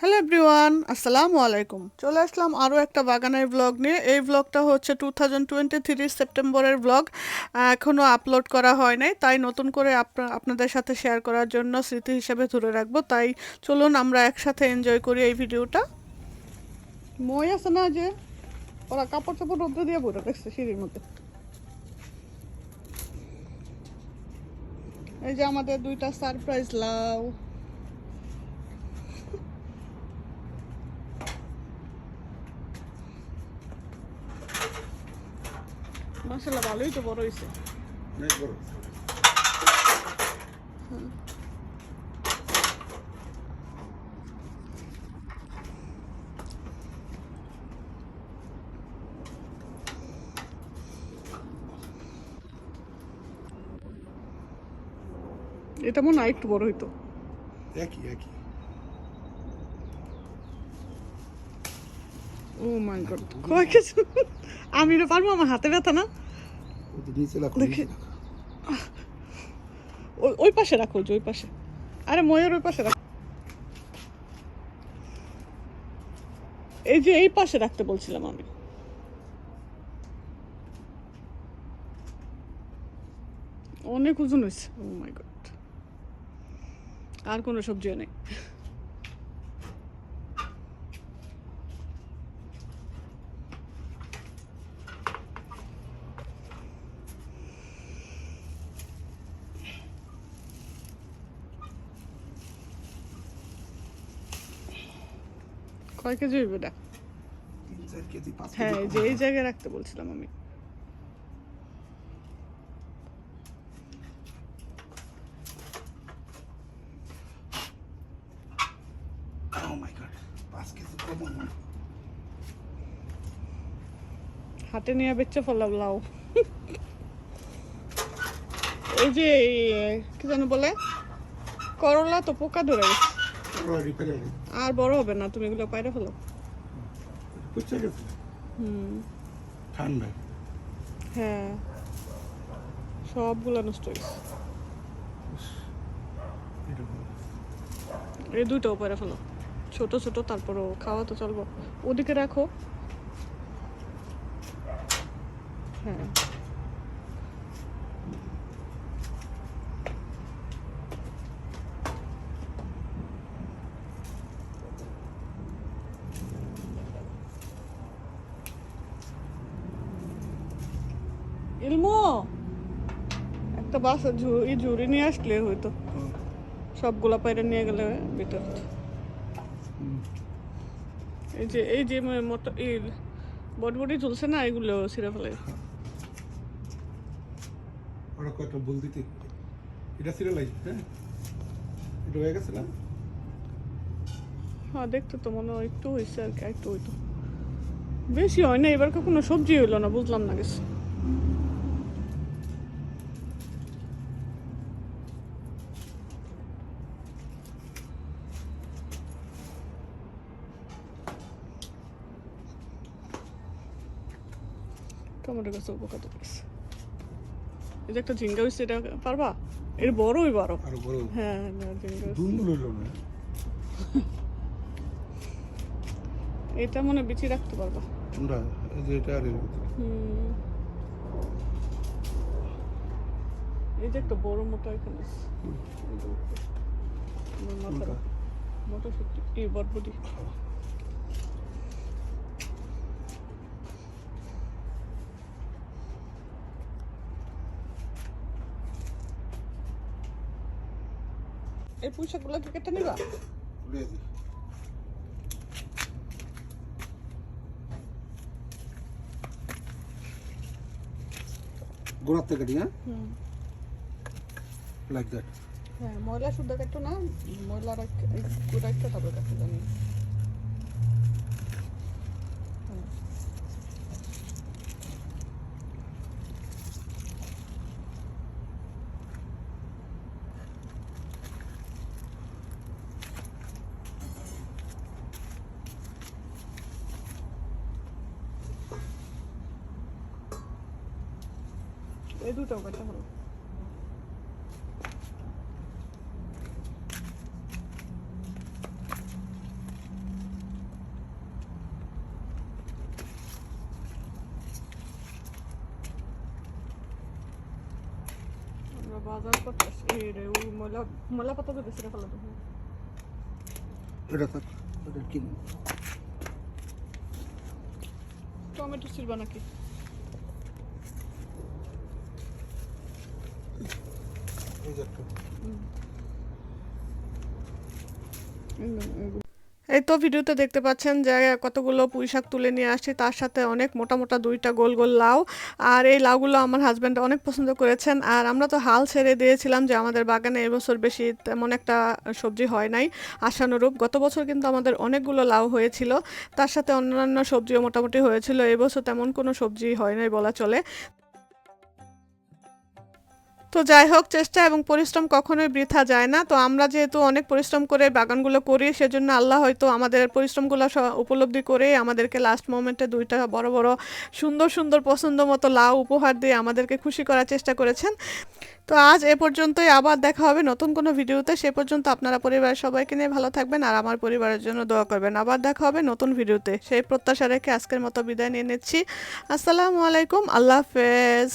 Hello everyone আসসালামু আলাইকুম চলে আসলাম আরও একটা বাগানের ব্লগ নিয়ে। এই ব্লগটা হচ্ছে টু থাউজেন্ড টোয়েন্টি থ্রি সেপ্টেম্বরের ব্লগ এখনও আপলোড করা হয় নাই, তাই নতুন করে আপনা- আপনাদের সাথে শেয়ার করার জন্য স্মৃতি হিসেবে ধরে রাখব। তাই চলুন আমরা একসাথে এনজয় করি এই ভিডিওটা। মই আছে না যে, ওরা কাপড় চাপড় রোদ্রে দিয়ে বইটা দেখছে সিঁড়ির মধ্যে। এই যে আমাদের দুইটা সারপ্রাইজ লাউ। মাসাল্লাহ ভালোই তো বড় হয়েছে এটা মনে হয় একটু বড় হইতো। একই একই। ও মাই গড কয় কিছু আমি এটা পারব? আমার হাতে ব্যথা না? দেখি। ওই ওই পাশে রাখো ওই পাশে। আরে ময়ের ওই পাশে রাখো এই যে এই পাশে রাখতে বলছিলাম আমি। অনেক ওজন হয়েছে। ও মাই গড আর কোনো সবজিও নেই। কয় কেজি হইবে এটা হ্যাঁ এই যে এই জায়গায় রাখতে বলছিলাম আমি। হয়। হাতে নিয়ে বেচে ফেলাম লাউ। এই যে কি যেন বলে? করলা তো পোকা ধরে গেছে। আর বড় হবে না তুমি এগুলো পাইরে ফেলো। পুচ্ছে গেছে। হুম। ঠান্ডা। হ্যাঁ। সবগুলো নষ্ট হয়ে ভালো। এই দুইটাও পাইরে ফেলো। ছোট ছোট তারপরও খাওয়া তো চলবো। ওদিকে রাখো। হ্যাঁ। ইলমো একটা বাস ঝুড়ি ঝুড়ি নিয়ে আসলে হয়তো। সবগুলা পাইরে নিয়ে গেলে ভিতর এই যে এই যে মোটর এই বটবটি ঝুলছে না এগুলো ছিঁড়ে ফেলে। ওরা কয়েকটা বল দিতে? এটা সিরিয়ালাই হ্যাঁ? এটা হয়ে গেছে না? হ্যাঁ দেখতে তো মনে হয় একটু হয়েছে আর কি একটু হইতো। বেশি হয় না এবার কোনো সবজি হইল না বুঝলাম না কিছু। টমেটো গাছ উপকার দেখছে এই যে একটা ঝিঙ্গা হয়েছে এটা পারবা? বড়ই বড়। আরও বড় হ্যাঁ ঝিঙ্গা হইছে। না? এটা মনে বিচি রাখতে পারবা। এটা আর হুম। এই যে একটা বড় মোটা এখানে? মোটা সত্যি এই বটবটি এই পুঁইশাকগুলো কি কেটে নিবা গোড়াতে। গোড়ার থেকে কাটি হ্যাঁ? লাইক দ্যাট হ্যাঁ ময়লা শুদ্ধ কাটো না ময়লা রাখ- একটা তারপরে কাটতে জানি। এই দুটো করতে হবে বাজার করতেছি। রে ও মলা মলা পাতা তো বেশি রাখা টমেটো ছিল নাকি? এই তো ভিডিওতে দেখতে পাচ্ছেন যে কতগুলো পুঁই শাক তুলে নিয়ে আসছি, তার সাথে অনেক মোটা মোটা দুইটা গোল গোল লাউ। আর এই লাউগুলো আমার হাজব্যান্ড অনেক পছন্দ করেছেন। আর আমরা তো হাল ছেড়ে দিয়েছিলাম যে আমাদের বাগানে এবছর বেশি তেমন একটা সবজি হয় নাই আশানুরূপ। গত বছর কিন্তু আমাদের অনেকগুলো লাউ হয়েছিল, তার সাথে অন্যান্য সবজিও মোটামুটি হয়েছিল। এবছর তেমন কোনো সবজি হয় নাই বলা চলে। তো যাই হোক, চেষ্টা এবং পরিশ্রম কখনোই বৃথা যায় না। তো আমরা যেহেতু অনেক পরিশ্রম করে বাগানগুলো করি, সেজন্য আল্লাহ হয়তো আমাদের পরিশ্রমগুলো উপলব্ধি করে আমাদেরকে লাস্ট মোমেন্টে দুইটা বড় বড়, সুন্দর সুন্দর, পছন্দ মতো লাউ উপহার দিয়ে আমাদেরকে খুশি করার চেষ্টা করেছেন। তো আজ এ পর্যন্তই, আবার দেখা হবে নতুন কোনো ভিডিওতে। সে পর্যন্ত আপনারা পরিবারের সবাইকে নিয়ে ভালো থাকবেন আর আমার পরিবারের জন্য দোয়া করবেন। আবার দেখা হবে নতুন ভিডিওতে। সেই প্রত্যাশা রেখে আজকের মতো বিদায় নিয়ে নিচ্ছি। আসসালামু আলাইকুম, আল্লাহ হাফেজ।